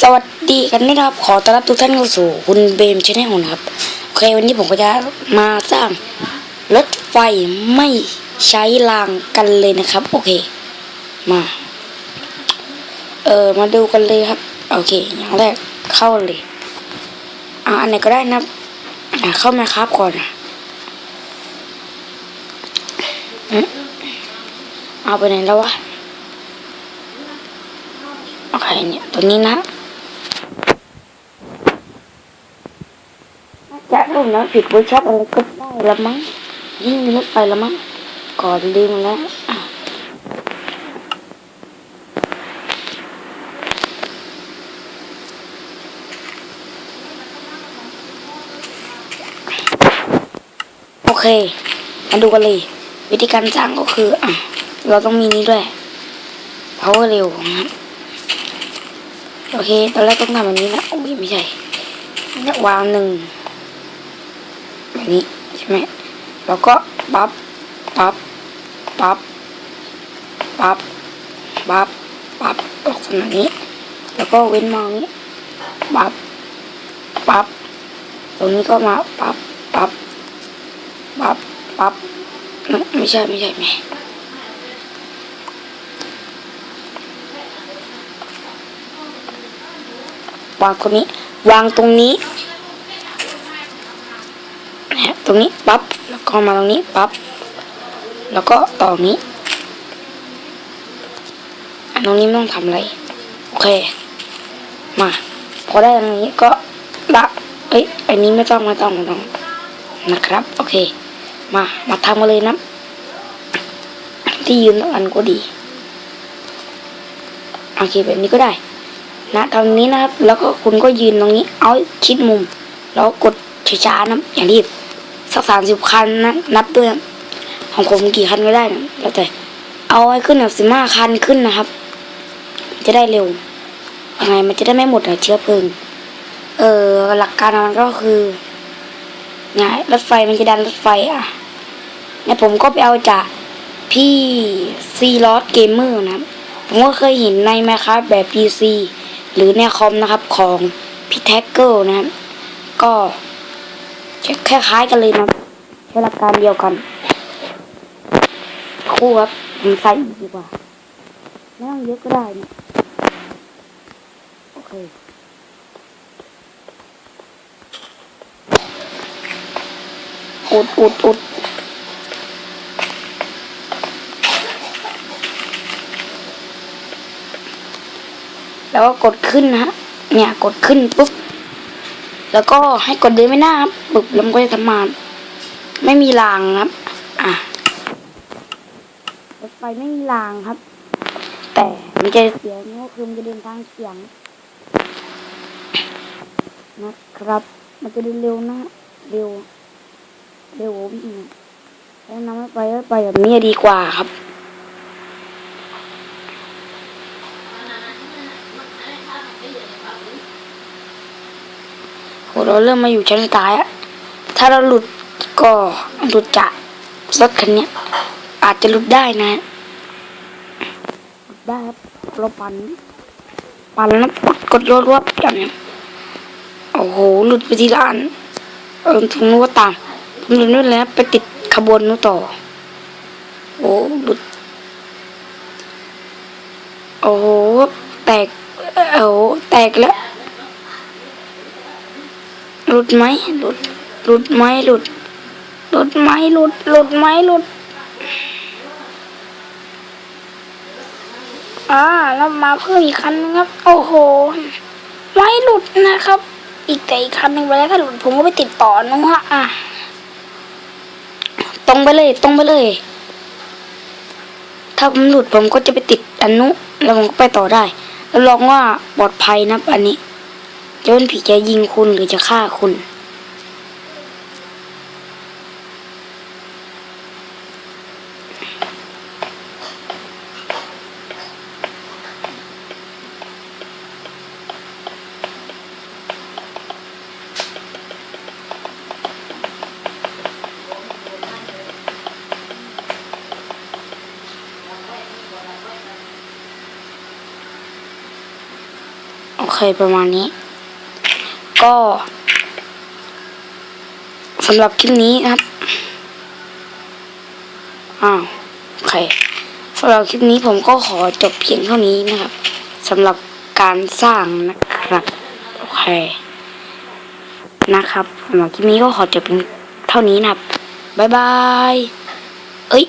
สวัสดีกันนะครับ ขอต้อนรับทุกท่านเข้าสู่คุณเบมชแนลนะครับโอเควันนี้ผมก็จะมาสร้างรถไฟไม่ใช้รางกันเลยนะครับ โอเค มา เออมาดูกันเลยครับ โอเค อย่างแรกเข้าเลยอ่าอันไหนก็ได้นะครับอ่าเข้ามาครับก่อนนะอืมเอาไปไหนแล้ววะโอเคเนี่ยตัวนี้นะ น่าจะรูปนะผิดเวอร์ชันอะไรก็ได้ละมั้งยิ่งมีรถไฟละมั้งก่อนลืมแล้วอะโอเค มาดูกันเลย วิธีการสร้างก็คืออะเราต้องมีนี้ด้วย power เร็วนะโอเค ตอนแรกต้องทำแบบนี้นะโอ้ยไม่ใช่นี่วางหนึ่ง แบบนี้ใช่ไหมแล้วก็ปั๊บปั๊บปั๊บปั๊บปั๊บปั๊บออกขนาดนี้ แล้วก็เว้นมองนี้ปั๊บปั๊บตรงนี้ก็มาปั๊บปั๊บปั๊บปั๊บไม่ใช่ไม่ใช่ไม่วางตรงนี้ วางตรงนี้ ตรงนี้ปั๊บแล้วก็มาตรงนี้ปั๊บแล้วก็ต่อนี้อันตรงนี้ไม่ต้องทำอะไรโอเค มาพอได้ตรงนี้ก็ละเอ้ยอันนี้ไม่ต้องไม่ต้องไม่ต้องนะครับ โอเค มามาทำกันเลยนะที่ยืนอันก็ดีโอเคแบบนี้ก็ได้ นะตรงนี้นะครับ แล้วก็คุณก็ยืนตรงนี้ เอาชิดมุม แล้วกดช้าๆนะอย่ารีบ สักสามสิบคันนะนับด้วยของผมกี่คันก็ได้นะแล้วแต่ เอาไว้ขึ้นแบบสิบห้าคันขึ้นนะครับ จะได้เร็วยังไงมันจะได้ไม่หมดอะเชื้อเพลิง เออหลักการมันก็คือเนี่ยรถไฟมันจะดันรถไฟอะเนี่ยผมก็ไปเอาจากพี่ซีลอสเกมเมอร์นะครับผมก็เคยเห็นใน Minecraft แบบ PC หรือในคอมนะครับของพี่แท็กเกิลนะครับก็ คล้ายๆกันเลยนะใช้หลักการเดียวกัน คู่ครับผมใส่ดีกว่าไม่ต้องเยอะก็ได้นะโอเคอุดอุดอุดแล้วก็กดขึ้นนะฮะ เนี่ยกดขึ้นปุ๊บ แล้วก็ให้กดเดินไม่หน้าครับปุ๊บแล้วมันก็จะทำงานไม่มีรางครับ อะรถไฟไม่มีรางครับ แต่มันจะเสียงก็คือมันจะเดินทางเสียง นะครับ มันจะเดินเร็วนะเร็วเร็ววิ่งแล้วนำให้ไปให้ไปแบบนี้ดีกว่าครับ โหเราเริ่มมาอยู่ชั้นสุดท้ายอะถ้าเราหลุดก็หลุดจากรถคันเนี้ยอาจจะหลุดได้นะหลุดได้ครับเราปันปันแล้วกดกดรวบรวบอย่างเนี้ยโอ้โหหลุดไปทีละอันเออถึงนู้นว่าตามผมหลุดนู่นแล้วไปติดขบวนนู้นต่อ โอ้หลุดโอ้โหแตกโอ้โหแตกแล้ว หลุดไหมหลุด หลุดไหมหลุด หลุดไหมหลุด หลุดไหมหลุด อ่าแล้วมาเพิ่มอีกคันนึงครับ โอ้โห ไม่หลุดนะครับ อีกแต่อีกคันหนึ่งไปแล้วถ้าหลุดผมก็ไปติดต่อนู้นฮะอะ ตรงไปเลย ตรงไปเลย ถ้าผมหลุดผมก็จะไปติดอันนู้นแล้วผมก็ไปต่อได้ แล้วลองว่าปลอดภัยนะอันนี้ จะเป็นผีจะยิงคุณหรือจะฆ่าคุณ โอเคประมาณนี้ ก็สำหรับคลิปนี้นะครับ อ้าวโอเคสำหรับคลิปนี้ผมก็ขอจบเพียงเท่านี้นะครับสำหรับการสร้างนะครับโอเคนะครับสำหรับคลิปนี้ก็ขอจบเพียงเท่านี้นะครับบ๊ายบายเอ้ย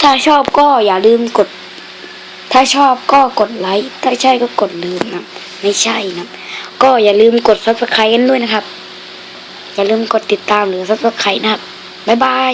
ถ้าชอบก็อย่าลืมกด ถ้าชอบก็กดไลค์ ถ้าใช่ก็กดลืมนะ ไม่ใช่นะ ก็อย่าลืมกดซับสไครต์กันด้วยนะครับ อย่าลืมกดติดตามหรือซับสไครต์นะครับ บ๊ายบาย